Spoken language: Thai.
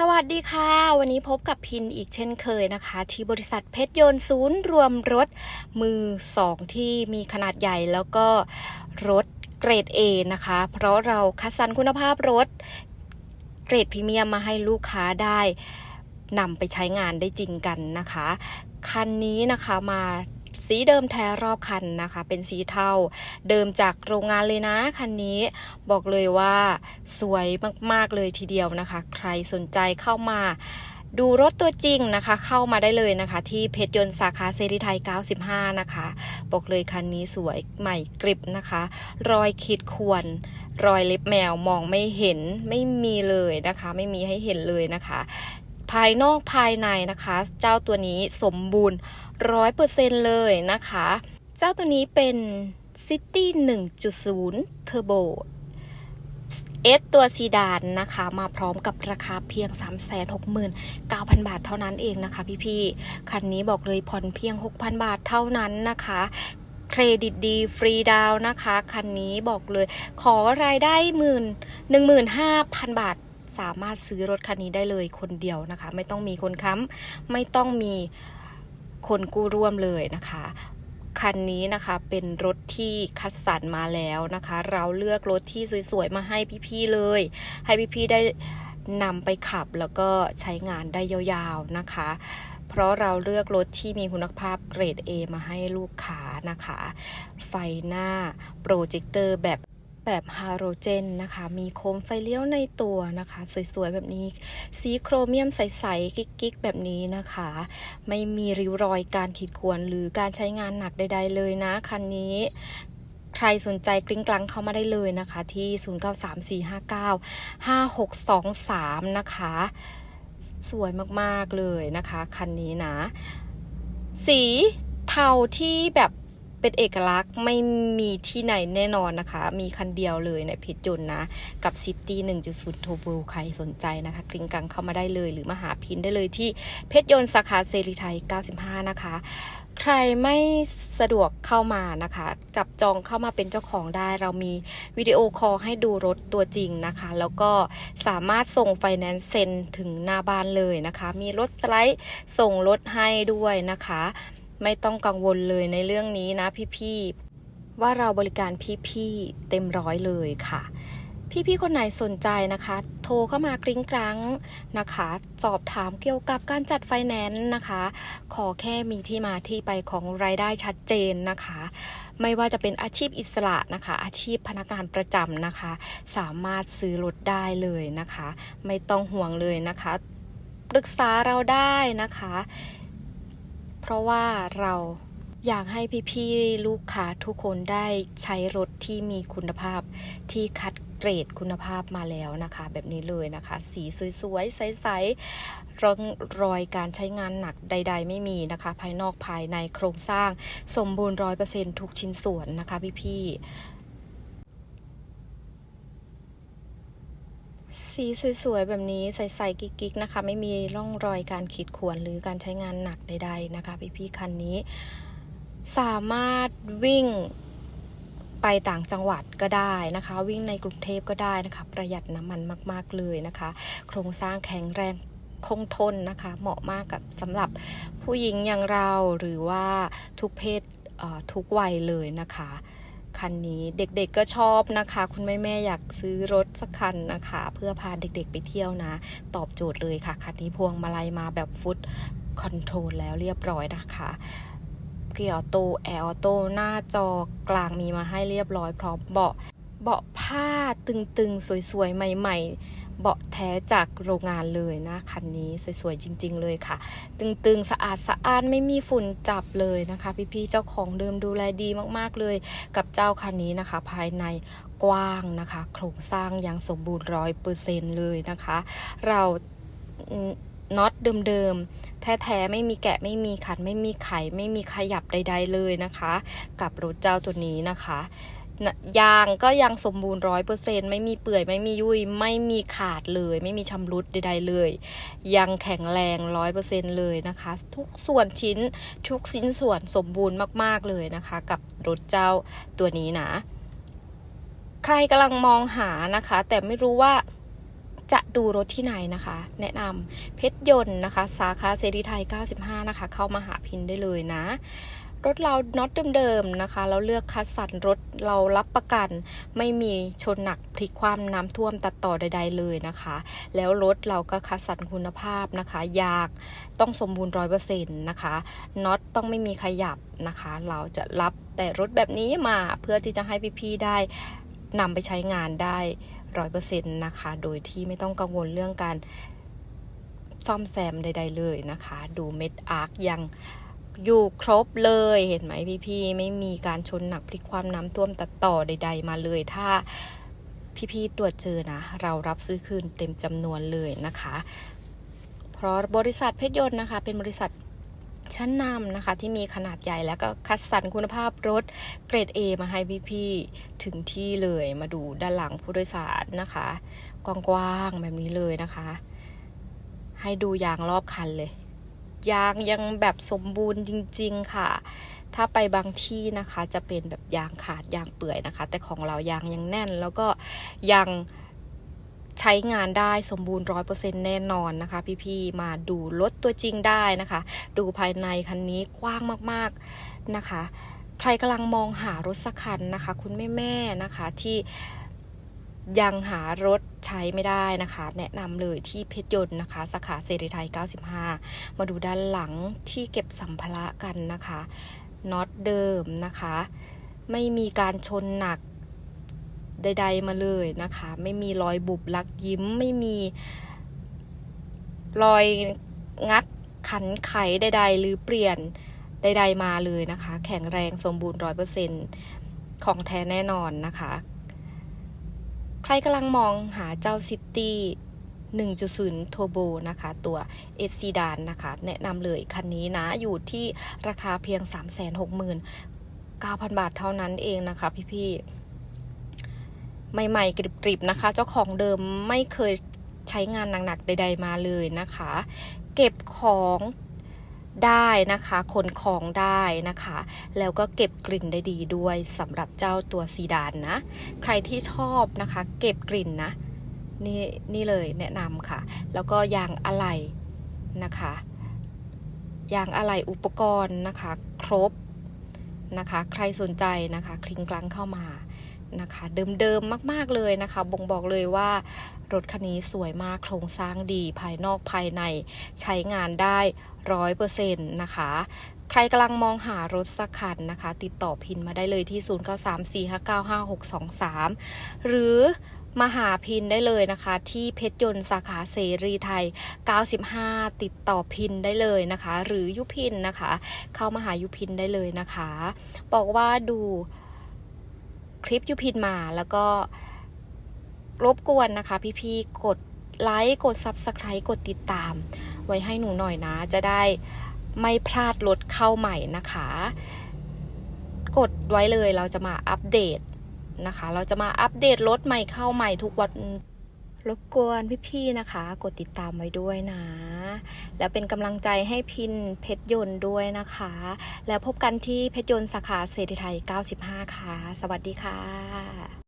สวัสดีค่ะ วันนี้พบกับพินอีกเช่นเคยนะคะ ที่บริษัทเพชรยนต์ศูนย์รวมรถมือสองที่มีขนาดใหญ่แล้วก็รถเกรด A นะคะ เพราะเราคัดสรรคุณภาพรถเกรดพรีเมียมมาให้ลูกค้าได้นำไปใช้งานได้จริงกันนะคะ คันนี้นะคะมา สีเดิมแท้รอบคันนะคะ เป็นสีเทาเดิมจากโรงงานเลยนะคันนี้ บอกเลยว่าสวยมากๆเลยทีเดียวนะคะ ใครสนใจเข้ามาดูรถตัวจริงนะคะ เข้ามาได้เลยนะคะ ที่เพชรยนต์สาขาเซรีไทย 95 นะคะ บอกเลยคันนี้สวยใหม่กริบนะคะ รอยขีดข่วน รอยเล็บแมวมองไม่เห็นไม่มีเลยนะคะ ไม่มีให้เห็นเลยนะคะ ภายนอกภายในนะคะ เจ้าตัวนี้สมบูรณ์ร้อยเปอร์เซ็นเลยนะคะ เจ้าตัวนี้เป็น City 1.0 Turbo S ตัวซีดานนะคะ มาพร้อมกับราคาเพียง 369,000 บาทเท่านั้นเองนะคะพี่ๆ คันนี้บอกเลยผ่อนเพียง 6,000 บาทเท่านั้นนะคะเครดิตดีฟรีดาวน์นะคะ คันนี้บอกเลย ขอรายได้หมื่นหนึ่งหมื่นห้าพันบาท สามารถซื้อรถคันนี้ได้เลยคนเดียวนะคะ ไม่ต้องมีคนค้ำไม่ต้องมีคนกู้ร่วมเลยนะคะคันนี้นะคะเป็นรถที่คัดสรรมาแล้วนะคะ เราเลือกรถที่สวยๆมาให้พี่ๆเลย ให้พี่ๆได้นำไปขับแล้วก็ใช้งานได้ยาวๆนะคะ เพราะเราเลือกรถที่มีคุณภาพเกรด A มาให้ลูกค้านะคะ ไฟหน้าโปรเจคเตอร์แบบ แบบฮาโลเจนนะคะ มีโคมไฟเลี้ยวในตัวนะคะ สวยๆ แบบนี้ สีโครเมียมใสๆ กิ๊กๆ แบบนี้นะคะ ไม่มีริ้วรอยการขีดข่วน หรือการใช้งานหนักใด ๆ เลยนะ คันนี้ใครสนใจกริ้งกลังเข้ามาได้เลยนะคะ ที่ 0934595623 นะคะ สวยมากๆเลยนะคะ คันนี้นะ สีเทาที่แบบ เป็นเอกลักษณ์ไม่มีที่ไหนแน่นอนนะคะ มีคันเดียวเลยในเพชรยนต์นะ กับ City 1.0 Turbo ใครสนใจนะคะกริ้งกลังเข้ามาได้เลยหรือมาหาพินได้เลยที่เพชรยนต์สาขาเซรีไทย 95 นะคะใครไม่สะดวกเข้ามานะคะ จับจองเข้ามาเป็นเจ้าของได้ เรามีวิดีโอคอลให้ดูรถตัวจริงนะคะ แล้วก็สามารถส่งไฟแนนซ์เซ็นถึงหน้าบ้านเลยนะคะ มีรถสไลด์ส่งรถให้ด้วยนะคะ ไม่ต้องกังวลเลยในเรื่องนี้นะพี่ๆ ว่าเราบริการพี่ๆ เต็มร้อยเลยค่ะ พี่ๆ คนไหนสนใจนะคะ โทรเข้ามากริ้งกรังนะคะ สอบถามเกี่ยวกับการจัดไฟแนนซ์นะคะ ขอแค่มีที่มาที่ไปของรายได้ชัดเจนนะคะ ไม่ว่าจะเป็นอาชีพอิสระนะคะ อาชีพพนักงานประจำนะคะ สามารถซื้อรถได้เลยนะคะ ไม่ต้องห่วงเลยนะคะ ปรึกษาเราได้นะคะ เพราะว่าเราอยากให้พี่ๆลูกค้าทุกคนได้ใช้รถที่มีคุณภาพที่คัดเกรดคุณภาพมาแล้วนะคะ แบบนี้เลยนะคะ สีสวยๆ ใสๆร่องรอยการใช้งานหนักใด ๆ ไม่มีนะคะ ภายนอกภายในโครงสร้างสมบูรณ์ร้อยเปอร์เซ็นทุกชิ้นส่วนนะคะพี่ๆ สีสวยๆ แบบนี้ใสๆกิ๊กๆนะคะ ไม่มีร่องรอยการขีดข่วนหรือการใช้งานหนักใดๆนะคะ พี่ๆคันนี้ สามารถวิ่งไปต่างจังหวัดก็ได้นะคะ วิ่งในกรุงเทพก็ได้นะคะ ประหยัดน้ำมันมากๆเลยนะคะ โครงสร้างแข็งแรงคงทนนะคะ เหมาะมากกับสำหรับผู้หญิงอย่างเราหรือว่าทุกเพศเทุกวัยเลยนะคะ คันนี้เด็กๆก็ชอบนะคะ คุณแม่ๆอยากซื้อรถสักคันนะคะ เพื่อพาเด็กๆไปเที่ยวนะ ตอบโจทย์เลยค่ะ คันนี้พวงมาลัยมาแบบฟุตคอนโทรลแล้วเรียบร้อยนะคะเกียร์ออโต้แอร์ออโต้หน้าจอกลางมีมาให้เรียบร้อยพร้อมเบาะเบาะผ้าตึงๆ สวยๆ ใหม่ ๆ เบาะแท้จากโรงงานเลยนะคันนี้สวยๆจริง ๆ เลยค่ะ ตึงๆ สะอาดสะอ้านไม่มีฝุ่นจับเลยนะคะ พี่ๆเจ้าของเดิมดูแลดีมากๆเลย กับเจ้าคันนี้นะคะ ภายในกว้างนะคะ โครงสร้างยังสมบูรณ์ร้อยเปอร์เซ็นเลยนะคะ เราน็อตเดิมๆ แท้ๆ ไม่มีแกะไม่มีขัด ไม่มีไข ไม่มีขยับใด ๆ เลยนะคะ กับรถเจ้าตัวนี้นะคะนะ ยางก็ยังสมบูรณ์ร้อยเปอร์เซ็นไม่มีเปื่อยไม่มียุ่ยไม่มีขาดเลย ไม่มีชำรุดใดๆเลย ยังแข็งแรงร้อยเปอร์เซ็นเลยนะคะ ทุกส่วนชิ้นทุกชิ้นส่วนสมบูรณ์มากๆเลยนะคะ กับรถเจ้าตัวนี้นะ ใครกำลังมองหานะคะ แต่ไม่รู้ว่าจะดูรถที่ไหนนะคะ แนะนำเพชรยนต์นะคะ สาขาเซรีไทย 95 นะคะ เข้ามาหาพินได้เลยนะ รถเราน็อตเดิมๆนะคะ เราเลือกคัดสรรรถเรารับประกัน ไม่มีชนหนักพลิกคว่ำน้ำท่วมตัดต่อใด ๆ เลยนะคะ แล้วรถเราก็คัดสรรคุณภาพนะคะยากต้องสมบูรณ์ร้อยเปอร์เซ็นต์นะคะน็อตต้องไม่มีขยับนะคะ เราจะรับแต่รถแบบนี้มาเพื่อที่จะให้พี่ๆได้นำไปใช้งานได้ร้อยเปอร์เซ็นต์นะคะ โดยที่ไม่ต้องกังวลเรื่องการซ่อมแซมใด ๆ เลยนะคะ ดูเม็ดอาร์คยัง อยู่ครบเลยเห็นไหมพี่ๆไม่มีการชนหนักพลิกความน้ำท่วมตัดต่อใด ๆ มาเลยถ้าพี่ๆตรวจเจอนะ เรารับซื้อคืนเต็มจำนวนเลยนะคะ เพราะบริษัทเพชรยนต์นะคะ เป็นบริษัทชั้นนำนะคะที่มีขนาดใหญ่แล้วก็คัดสรรคุณภาพรถเกรด A มาให้พี่ๆถึงที่เลยมาดูด้านหลังผู้โดยสารนะคะกว้างๆแบบนี้เลยนะคะ ให้ดูยางรอบคันเลย ยางยังแบบสมบูรณ์จริง ๆ ค่ะ ถ้าไปบางที่นะคะจะเป็นแบบยางขาดยางเปื่อยนะคะ แต่ของเรายางยังแน่นแล้วก็ยังใช้งานได้สมบูรณ์ร้อยเปอร์เซ็นแน่นอนนะคะ พี่ๆ มาดูรถตัวจริงได้นะคะ ดูภายในคันนี้กว้างมากๆนะคะ ใครกำลังมองหารถสักคันนะคะ คุณแม่ๆนะคะที่ ยังหารถใช้ไม่ได้นะคะ แนะนำเลยที่เพชรยนต์นะคะ สาขาเซรีไทย 95 มาดูด้านหลังที่เก็บสัมภาระกันนะคะน็อตเดิมนะคะ ไม่มีการชนหนักใด ๆ มาเลยนะคะ ไม่มีรอยบุบลักยิ้ม ไม่มีรอยงัดขันไขใด ๆ หรือเปลี่ยนใด ๆ มาเลยนะคะ แข็งแรงสมบูรณ์ร้อยเปอร์เซ็นของแท้แน่นอนนะคะ ใครกำลังมองหาเจ้าซิตี้1.0 Turbo นะคะ ตัว S ซีดานนะคะ แนะนำเลยคันนี้นะ อยู่ที่ราคาเพียง 369,000 บาทเท่านั้นเองนะคะพี่ๆ ใหม่ๆ กริบๆ นะคะ เจ้าของเดิมไม่เคยใช้งานหนักๆ ใด ๆ มาเลยนะคะ เก็บของ ได้นะคะขนของได้นะคะ แล้วก็เก็บกลิ่นได้ดีด้วยสำหรับเจ้าตัวซีดานนะ ใครที่ชอบนะคะ เก็บกลิ่นนะนี่นี่เลยแนะนำค่ะ แล้วก็ยางอะไหล่นะคะยางอะไหล่อุปกรณ์นะคะ ครบนะคะ ใครสนใจนะคะ คลิงกลังเข้ามา นะคะ เดิมๆมาก ๆเลยนะคะ บ่งบอกเลยว่ารถคันนี้สวยมากโครงสร้างดีภายนอกภายในใช้งานได้ร้อยเปอร์เซ็นต์นะคะ ใครกำลังมองหารถสักคันนะคะ ติดต่อพินมาได้เลยที่ 0934595623 หรือมาหาพินได้เลยนะคะ ที่เพชรยนต์สาขาเสรีไทย 95 ติดต่อพินได้เลยนะคะ หรือยุพินนะคะ เข้ามาหายุพินได้เลยนะคะ บอกว่าดู คลิปยูพินมาแล้วก็รบกวนนะคะ พี่ๆกดไลค์กด Subscribe กดติดตาม ไว้ให้หนูหน่อยนะ จะได้ไม่พลาดรถเข้าใหม่นะคะ กดไว้เลยเราจะมาอัปเดตนะคะ เราจะมาอัปเดตรถใหม่เข้าใหม่ทุกวัน รบกวนพี่ๆนะคะ กดติดตามไว้ด้วยนะ แล้วเป็นกำลังใจให้พินเพชรยนต์ด้วยนะคะ แล้วพบกันที่เพชรยนต์สาขาเศรษฐไทย 95 ค่ะ สวัสดีค่ะ